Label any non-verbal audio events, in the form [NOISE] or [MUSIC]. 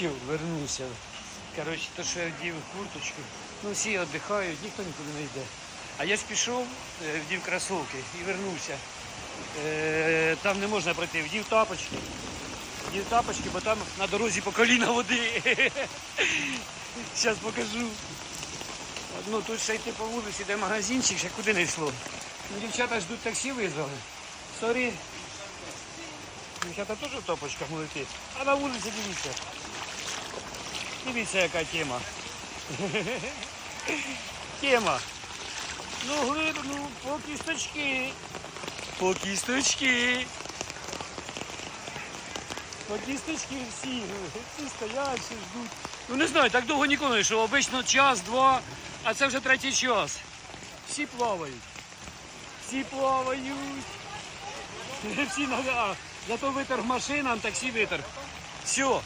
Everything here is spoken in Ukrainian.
Все, вернувся. Коротше, то, що я вдів курточку, ну всі віддихають, ніхто нікуди не йде. А я ж пішов, е, вдів кросовки і вернувся. Е, Там не можна пройти, вдів тапочки. Вдів тапочки, бо там на дорозі по коліна води. [LAUGHS] Зараз покажу. Ну тут ще йти по вулиці, де магазинчик, ще куди не йшло. Ну, дівчата ждуть таксі визвали. Сорі. Дівчата теж в топочках можуть. А на вулиці дивіться. Дивіться, яка тема. Тема. Ну, глиб, ну, по кісточки. По кісточки. По кісточки всі. Всі стоять, всі ждуть. Ну не знаю, так довго ніколи не йшов. Обично час, два, а це вже третій час. Всі плавають. Всі плавають. Всі на зато витер машинам, таксі витер. Все,